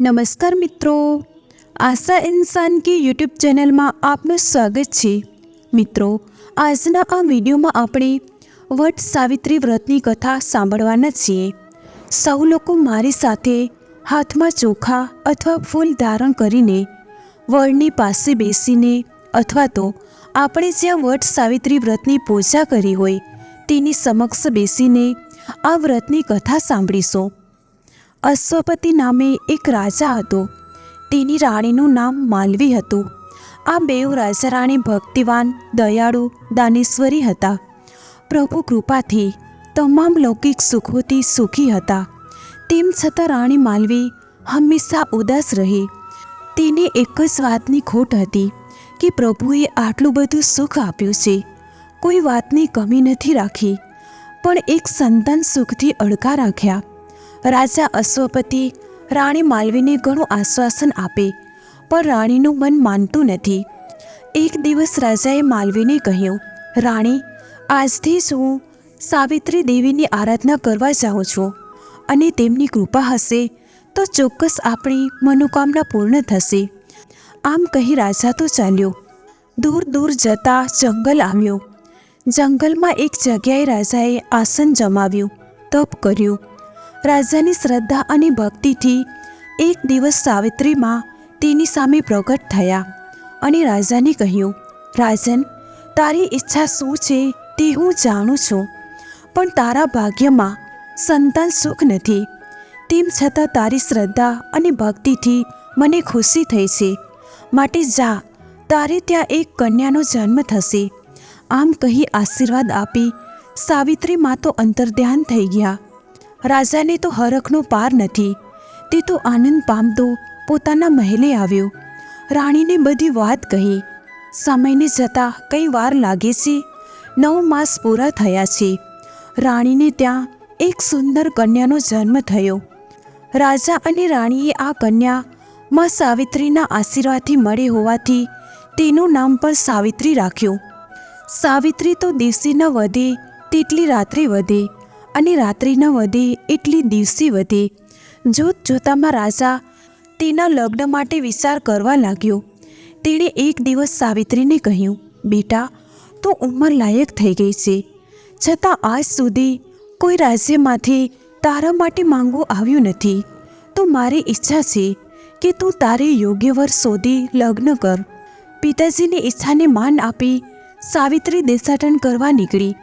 નમસ્કાર મિત્રો. આશા ઇન્સાન કે યુટ્યુબ ચેનલમાં આપનું સ્વાગત છે. મિત્રો, આજના આ વિડીયોમાં આપણે વટ સાવિત્રી વ્રતની કથા સાંભળવાના છીએ. સૌ લોકો મારી સાથે હાથમાં ચોખા અથવા ફૂલ ધારણ કરીને વડની પાસે બેસીને અથવા તો આપણે જ્યાં વટ સાવિત્રી વ્રતની પૂજા કરી હોય તેની સમક્ષ બેસીને આ વ્રતની કથા સાંભળીશું. અશ્વપતિ નામે એક રાજા હતો. તેની રાણીનું નામ માલવી હતું. આ બેઉ રાજા રાણી ભક્તિવાન, દયાળુ, દાનેશ્વરી હતા. પ્રભુ કૃપાથી તમામ લૌકિક સુખોથી સુખી હતા. તેમ છતાં રાણી માલવી હંમેશા ઉદાસ રહી. તેને એક જ વાતની ખોટ હતી કે પ્રભુએ આટલું બધું સુખ આપ્યું છે. કોઈ વાતની કમી નથી રાખી, પણ એક સંતાન સુખથી અડકા રાખ્યા. રાજા અશ્વપતિ રાણી માલવીને ઘણું આશ્વાસન આપે, પણ રાણીનું મન માનતું નથી. એક દિવસ રાજાએ માલવીને કહ્યું, રાણી, આજથી જ હું સાવિત્રી દેવીની આરાધના કરવા જાઉં છું અને તેમની કૃપા હશે તો ચોક્કસ આપણી મનોકામના પૂર્ણ થશે. આમ કહી રાજા તો ચાલ્યો. દૂર દૂર જતા જંગલ આવ્યો. જંગલમાં એક જગ્યાએ રાજાએ આસન જમાવ્યું, તપ કર્યું. રાજાની શ્રદ્ધા અને ભક્તિથી એક દિવસ સાવિત્રીમાં તેની સામે પ્રગટ થયા અને રાજાને કહ્યું, રાજન, તારી ઈચ્છા શું છે તે હું જાણું છું, પણ તારા ભાગ્યમાં સંતાન સુખ નથી. તેમ છતાં તારી શ્રદ્ધા અને ભક્તિથી મને ખુશી થઈ છે. માટે જા, તારે ત્યાં એક કન્યાનો જન્મ થશે. આમ કહી આશીર્વાદ આપી સાવિત્રી માં તો અંતર્ધ્યાન થઈ ગયા. રાજાને તો હરખનો પાર નથી. તે તો આનંદ પામતો પોતાના મહેલે આવ્યો. રાણીને બધી વાત કહી. સમયને જતાં કંઈ વાર લાગે છે, નવ માસ પૂરા થયા છે. રાણીને ત્યાં એક સુંદર કન્યાનો જન્મ થયો. રાજા અને રાણીએ આ કન્યા માં સાવિત્રીના આશીર્વાદથી મળી હોવાથી તેનું નામ પણ સાવિત્રી રાખ્યું. સાવિત્રી તો દિવસે ન વધે, તેટલી રાત્રે વધે. અને રાત્રિ ન વધે એટલી દિવસે વધે. જોત જોતામાં રાજા તેના લગ્ન માટે વિચાર કરવા લાગ્યો. તેણે એક દિવસ સાવિત્રીને કહ્યું, બેટા, તું ઉંમર લાયક થઈ ગઈ છે. છતાં આજ સુધી કોઈ રાજ્યમાંથી તારા માટે માંગવું આવ્યું નથી. તો મારી ઈચ્છા છે કે તું તારે યોગ્ય વર શોધી લગ્ન કર. પિતાજીની ઈચ્છાને માન આપી સાવિત્રી દેશાટન કરવા નીકળી.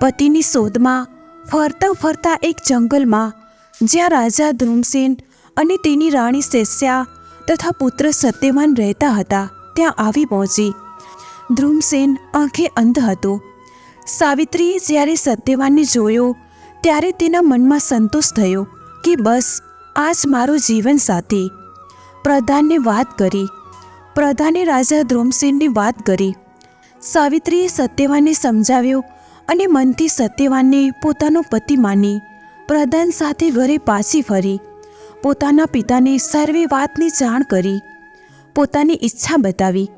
પતિની શોધમાં ફરતા ફરતા એક જંગલમાં, જ્યાં રાજા ધ્રુમસેન અને તેની રાણી શેષ્યા તથા પુત્ર સત્યવાન રહેતા હતા, ત્યાં આવી પહોંચી. ધ્રુમસેન આંખે અંધ હતો. સાવિત્રીએ જ્યારે સત્યવાનને જોયો, ત્યારે તેના મનમાં સંતોષ થયો કે બસ, આ જ મારો જીવન સાથી. પ્રધાનને વાત કરી. પ્રધાને રાજા ધ્રુમસેનની વાત કરી. સાવિત્રીએ સત્યવાનને સમજાવ્યો અને મનથી સત્યવાનને પોતાનો પતિ માની, પ્રધાન સાથે ઘરે પાછી ફરી. પોતાના પિતાને સર્વે વાતની જાણ કરી. પોતાની ઈચ્છા બતાવી.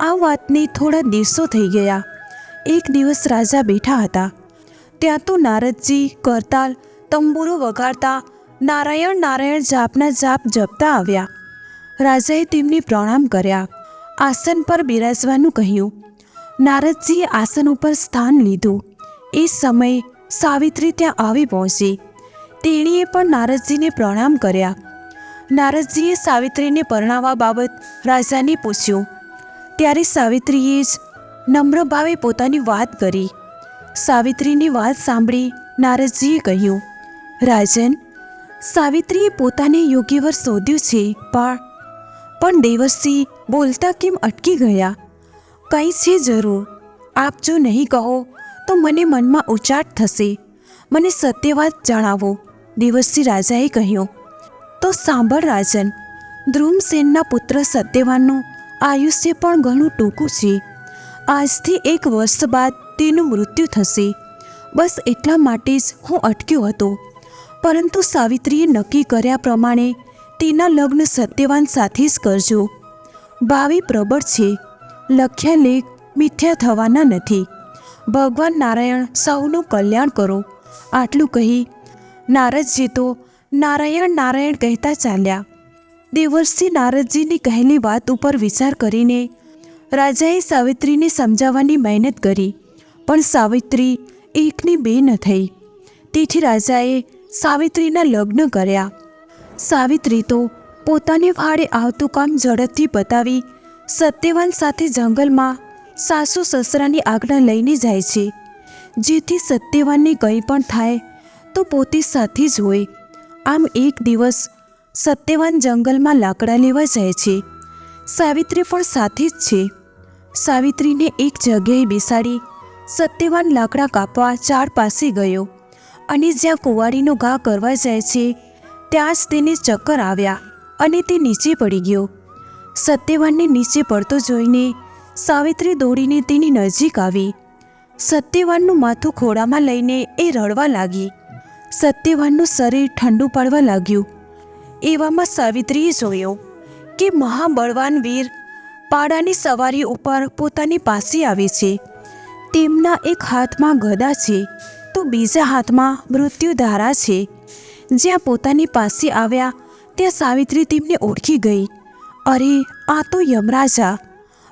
આ વાતને થોડા દિવસો થઈ ગયા. એક દિવસ રાજા બેઠા હતા. ત્યાં તો નારદજી, કરતાલ, તંબુરો વગાડતા નારાયણ નારાયણ જાપના જાપ જપતા આવ્યા. રાજાએ તેમને પ્રણામ કર્યા. આસન પર બિરાજવાનું કહ્યું. નારદજીએ આસન ઉપર સ્થાન લીધું. એ સમયે સાવિત્રી ત્યાં આવી પહોંચી. તેણીએ પણ નારદજીને પ્રણામ કર્યા. નારદજીએ સાવિત્રીને પરણાવવા બાબત રાજાને પૂછ્યું. ત્યારે સાવિત્રીએ જ નમ્ર ભાવે પોતાની વાત કરી. સાવિત્રીની વાત સાંભળી નારદજીએ કહ્યું, રાજન, સાવિત્રીએ પોતાને યોગ્ય વર શોધ્યું છે, પણ પણ દેવસિંહ બોલતા કેમ અટકી ગયા? કંઈ છે જરૂર? આપ જો નહીં કહો તો મને મનમાં ઉચાટ થશે. મને સત્ય વાત જણાવો દેવસિંહ રાજાએ કહ્યું. તો સાંભળ રાજન, ધ્રુમસેનના પુત્ર સત્યવાનનું આયુષ્ય પણ ઘણું ટૂંકું છે. આજથી એક વર્ષ બાદ તેનું મૃત્યુ થશે. બસ એટલા માટે જ હું અટક્યો હતો. પરંતુ સાવિત્રીએ નક્કી કર્યા પ્રમાણે તેના લગ્ન સત્યવાન સાથે જ કરજો. ભાવિ પ્રબળ છે. લખ્યા લેખ મિથ્યા થવાના નથી. ભગવાન નારાયણ સૌનું કલ્યાણ કરો. આટલું કહી નારદજી તો નારાયણ નારાયણ કહેતા ચાલ્યા. દેવર્ષિ નારદજીની કહેલી વાત ઉપર વિચાર કરીને રાજાએ સાવિત્રીને સમજાવવાની મહેનત કરી, પણ સાવિત્રી એકની બે ન થઈ. તેથી રાજાએ સાવિત્રીના લગ્ન કર્યા. સાવિત્રી તો પોતાને ફાળે આવતું કામ ઝડપથી બતાવી સત્યવાન સાથે જંગલમાં સાસુ સસરાની આજ્ઞા લઈને જાય છે. જેથી સત્યવાનને કંઈ પણ થાય, તો પોતે સાથે જ હોય. આમ એક દિવસ સત્યવાન જંગલમાં લાકડા લેવા જાય છે. સાવિત્રી પણ સાથે જ છે. સાવિત્રીને એક જગ્યાએ બેસાડી સત્યવાન લાકડા કાપવા ચાર પાસે ગયો અને જ્યાં કુંવારીનો ઘા કરવા જાય છે, ત્યાં જ તેને ચક્કર આવ્યા અને તે નીચે પડી ગયો. સત્યવાનને નીચે પડતો જોઈને સાવિત્રી દોડીને તેની નજીક આવી. સત્યવાનનું માથું ખોળામાં લઈને એ રડવા લાગી. સત્યવાનનું શરીર ઠંડુ પડવા લાગ્યું. એવામાં સાવિત્રીએ જોયો કે મહાબળવાન વીર પાડાની સવારી ઉપર પોતાની પાસે આવે છે. તેમના એક હાથમાં ગદા છે તો બીજા હાથમાં મૃત્યુધારા છે. જ્યાં પોતાની પાસે આવ્યા ત્યાં સાવિત્રી તેમને ઓળખી ગઈ. અરે, આ તો યમરાજા!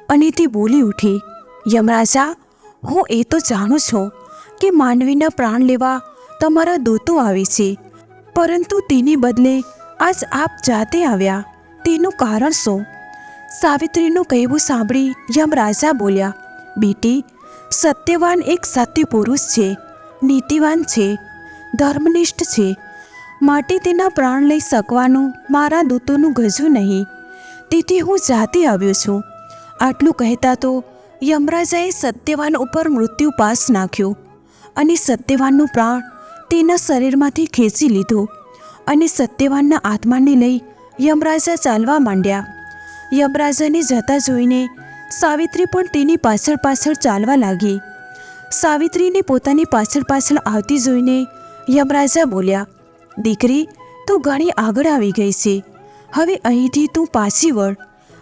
અને તે બોલી ઉઠી, યમરાજા, હું એ તો જાણું છું કે માનવીના પ્રાણ લેવા તમારા દૂતો આવે છે, પરંતુ તેની બદલે આજ આપ જાતે આવ્યા. તેનું કારણ શું? સાવિત્રીનું કહેવું સાંભળી યમરાજા બોલ્યા, બેટી, સત્યવાન એક સત્ય પુરુષ છે, નીતિવાન છે, ધર્મનિષ્ઠ છે. માટે તેના પ્રાણ લઈ શકવાનું મારા દૂતોનું ગજું નહીં. તેથી હું જાતે આવ્યો છું. આટલું કહેતા તો યમરાજાએ સત્યવાન ઉપર મૃત્યુ પાસ નાખ્યો અને સત્યવાનનું પ્રાણ તેના શરીરમાંથી ખેંચી લીધું અને સત્યવાનના આત્માને લઈ યમરાજા ચાલવા માંડ્યા. યમરાજાને જતા જોઈને સાવિત્રી પણ તેની પાછળ પાછળ ચાલવા લાગી. સાવિત્રીને પોતાની પાછળ પાછળ આવતી જોઈને યમરાજા બોલ્યા, દીકરી, તું ઘણી આગળ આવી ગઈ છે. હવે અહીંથી તું પાછી વળ.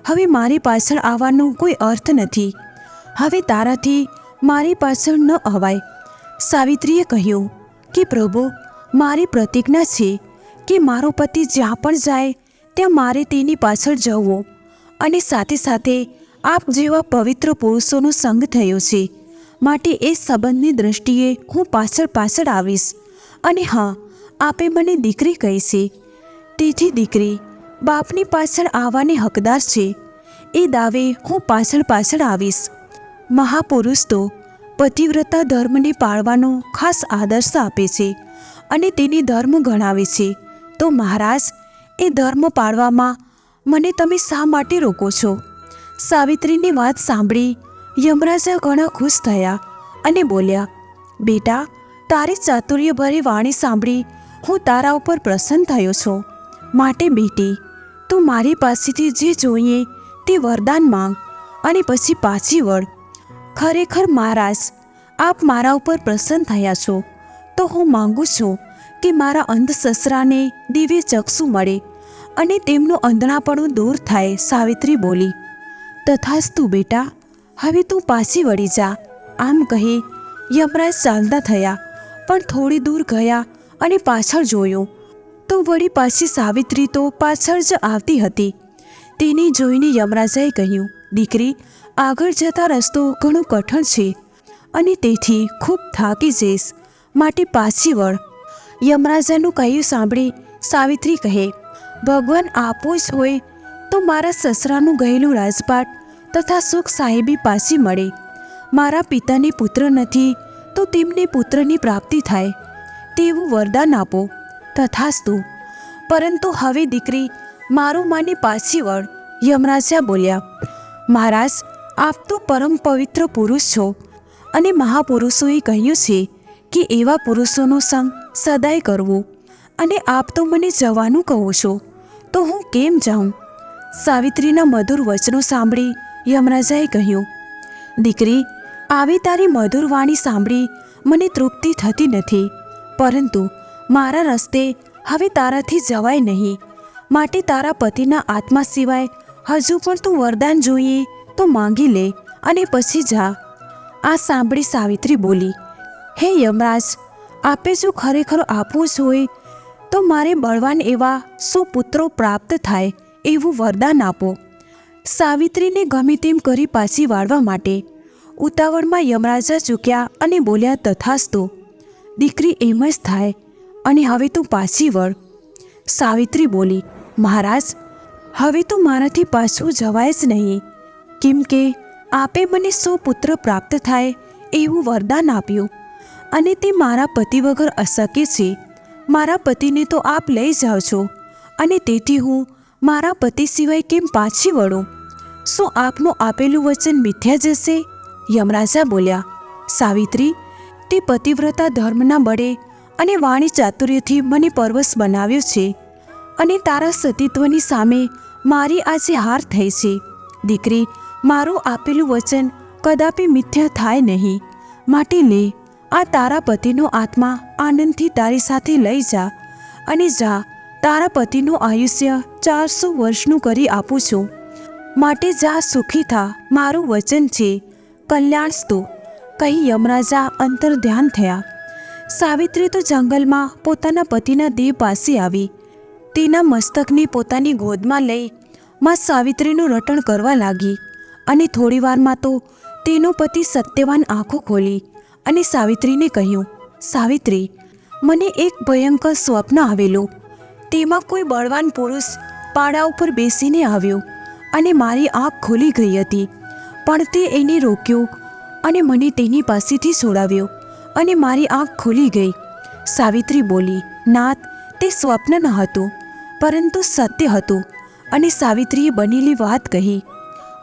હવે મારી પાછળ આવવાનો કોઈ અર્થ નથી. હવે તારાથી મારી પાછળ ન અવાય. સાવિત્રીએ કહ્યું કે, પ્રભુ, મારી પ્રતિજ્ઞા છે કે મારો પતિ જ્યાં પણ જાય, ત્યાં મારે તેની પાછળ જવું. અને સાથે સાથે આપ જેવા પવિત્ર પુરુષોનો સંગ થયો છે. માટે એ સંબંધની દૃષ્ટિએ હું પાછળ પાછળ આવીશ. અને હા, આપે મને દીકરી કહી છે. તેથી દીકરી બાપની પાછળ આવવાને હકદાર છે. એ દાવે હું પાછળ પાછળ આવીશ. મહાપુરુષ તો પતિવ્રતા ધર્મને પાળવાનો ખાસ આદર્શ આપે છે અને તેની ધર્મ ગણાવે છે. તો મહારાજ, એ ધર્મ પાળવામાં મને તમે શા માટે રોકો છો? સાવિત્રીની વાત સાંભળી યમરાજા ઘણા ખુશ થયા અને બોલ્યા, બેટા, તારી ચાતુર્યભરી વાણી સાંભળી હું તારા ઉપર પ્રસન્ન થયો છું. માટે બેટી તું મારી પાસેથી જે જોઈએ તે વરદાન માંગ અને પછી પાછી વળ. ખરેખર મહારાજ, આપ મારા ઉપર પ્રસન્ન થયા છો. તો હું માંગુ છું કે મારા અંધ સસરાને દિવ્ય ચક્ષુ મળે અને તેમનું અંધણાપણું દૂર થાય, સાવિત્રી બોલી. તથાસ્તુ બેટા, હવે તું પાછી વળી જા. આમ કહી યમરાજ ચાલતા થયા, પણ થોડી દૂર ગયા અને પાછળ જોયું. તો વળી પાછી સાવિત્રી તો પાછળ જ આવતી હતી. તેને જોઈને યમરાજાએ કહ્યું, દીકરી, આગળ જતા રસ્તો ઘણો કઠણ છે અને તેથી ખૂબ થાકી જઈશ. માટે પાછી વળ. યમરાજાનું કહ્યું સાંભળી, સાવિત્રી કહે, ભગવાન આપો જ હોય તો મારા સસરાનું ગયેલું રાજપાટ તથા સુખ સાહેબી પાછી મળે. મારા પિતાને પુત્ર નથી તો તેમને પુત્રની પ્રાપ્તિ થાય. તેવું વરદાન આપો. તથાસ્તુ. પરંતુ હવે દીકરી મારું માને પાછી વળ. યમરાજા બોલ્યા, મહારાજ, આપ તો પરમ પવિત્ર પુરુષ છો. અને મહાપુરુષોએ કહ્યું છે કે એવા પુરુષોનો સંગ સદાય કરવો. અને આપ તો મને જવાનું કહો છો. તો હું કેમ જાઉં? સાવિત્રીના મધુર વચનો સાંભળી યમરાજાએ કહ્યું, દીકરી, આવી તારી મધુર વાણી સાંભળી મને તૃપ્તિ થતી નથી. પરંતુ મારા રસ્તે હવે તારાથી જવાય નહીં. માટે તારા પતિના આત્મા સિવાય હજુ પણ તું વરદાન જોઈએ તો માંગી લે અને પછી જા. આ સાંભળી સાવિત્રી બોલી, હે યમરાજ, આપે જો ખરેખર આપવું જ હોય તો મારે બળવાન એવા સુપુત્રો પ્રાપ્ત થાય એવું વરદાન આપો. સાવિત્રીને ગમે તેમ કરી પાછી વાળવા માટે ઉતાવળમાં યમરાજા ચૂક્યા અને બોલ્યા, તથાસ્તુ, દીકરી એમ જ થાય અને હવે તું પાછી વળ. સાવિત્રી બોલી, મહારાજ, હવે તો મારાથી પાછું જવાય જ નહીં. કેમ કે આપે મને સો પુત્ર પ્રાપ્ત થાય એવું વરદાન આપ્યું. અને તે મારા પતિ વગર અશક્ય છે. મારા પતિને તો આપ લઈ જાઓ છો. અને તેથી હું મારા પતિ સિવાય કેમ પાછી વળું? શું આપનું આપેલું વચન મિથ્યા જશે? યમરાજા બોલ્યા, સાવિત્રી, તે પતિવ્રતા ધર્મના બળે અને વાણી ચાતુર્યથી મને પરવશ બનાવ્યો છે અને તારા સતીત્વની સામે મારી આજે હાર થઈ છે. દીકરી, મારું આપેલું વચન કદાપી મિથ્યા થાય નહીં. માટે લે, આ તારા પતિનો આત્મા આનંદથી તારી સાથે લઈ જા અને જા, તારા પતિનું આયુષ્ય ચારસો વર્ષનું કરી આપું છું. માટે જા, સુખી થા, મારું વચન છે. કલ્યાણસ્તુ કહી યમરાજા અંતર ધ્યાન થયા. સાવિત્રી તો જંગલમાં પોતાના પતિના દેહ પાસે આવી. તેના મસ્તકને પોતાની ગોદમાં લઈ માં સાવિત્રીનું રટણ કરવા લાગી અને થોડીવારમાં તો તેનો પતિ સત્યવાન આંખો ખોલી અને સાવિત્રીને કહ્યું, સાવિત્રી, મને એક ભયંકર સ્વપ્ન આવેલું. તેમાં કોઈ બળવાન પુરુષ પાડા ઉપર બેસીને આવ્યો અને મારી આંખ ખોલી ગઈ હતી. પણ તે એને રોક્યો અને મને તેની પાસેથી છોડાવ્યો. અને મારી આંખ ખુલી ગઈ. સાવિત્રી બોલી, નાથ, તે સ્વપ્ન ન હતું, પરંતુ સત્ય હતું અને સાવિત્રીએ બનેલી વાત કહી.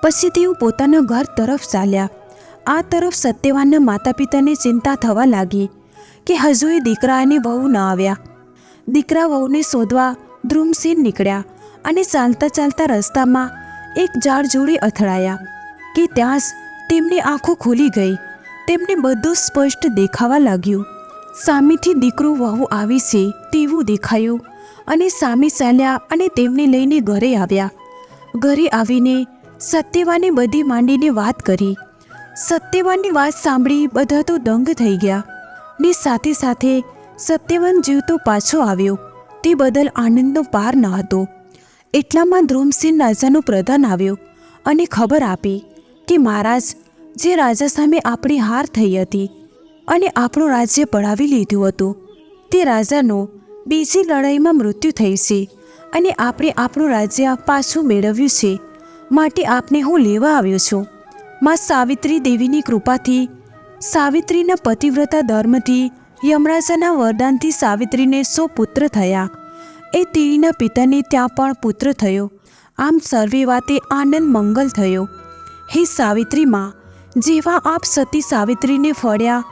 પછી તેઓ પોતાના ઘર તરફ ચાલ્યા. આ તરફ સત્યવાનના માતા પિતાને ચિંતા થવા લાગી કે હજુએ દીકરા અને વહુ ન આવ્યા. દીકરા વહુને શોધવા ધ્રુમસેન નીકળ્યા અને ચાલતા ચાલતા રસ્તામાં એક ઝાડ જોડે અથડાયા કે ત્યાં જ તેમની આંખો ખુલી ગઈ. તેમને બધું સ્પષ્ટ દેખાવા લાગ્યું. સામેથી દીકરો વહુ આવી છે તેવું દેખાયું અને સામે ચાલ્યા અને તેમને લઈને ઘરે આવ્યા. ઘરે આવીને સત્યવાને બધી માંડીને વાત કરી. સત્યવાનની વાત સાંભળી બધા તો દંગ થઈ ગયા ને સાથે સાથે સત્યવાન જીવતો પાછો આવ્યો. તે બદલ આનંદનો પાર ન હતો. એટલામાં ધ્રુમસિંહ રાજાનો પ્રધાન આવ્યો અને ખબર આપી કે મહારાજ જે રાજા સામે આપણી હાર થઈ હતી અને આપણું રાજ્ય પડાવી લીધું હતું. તે રાજાનું બીજી લડાઈમાં મૃત્યુ થઈ છે અને આપણે આપણું રાજ્ય પાછું મેળવ્યું છે. માટે આપને હું લેવા આવ્યો છું. માં સાવિત્રી દેવીની કૃપાથી સાવિત્રીના પતિવ્રતા ધર્મથી યમરાજાના વરદાનથી સાવિત્રીને સો પુત્ર થયા. એ તીરીના પિતાને ત્યાં પણ પુત્ર થયો. આમ સર્વે વાતે આનંદ મંગલ થયો. હે સાવિત્રીમાં જેવા આપ સતી સાવિત્રીને ફળ્યા,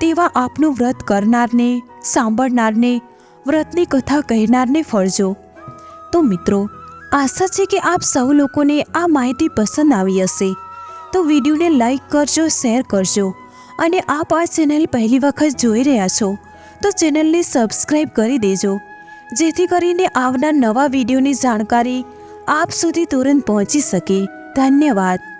તેવા આપનું વ્રત કરનારને, સાંભળનારને, વ્રતની કથા કહેનારને ફળજો. તો મિત્રો, આશા છે કે આપ સૌ લોકોને આ માહિતી પસંદ આવી હશે. તો વિડીયોને લાઈક કરજો, શેર કરજો અને આપ આ ચેનલ પહેલી વખત જોઈ રહ્યા છો, તો ચેનલને સબસ્ક્રાઈબ કરી દેજો. જેથી કરીને આવનાર નવા વિડીયોની જાણકારી આપ સુધી તુરંત પહોંચી શકે. ધન્યવાદ.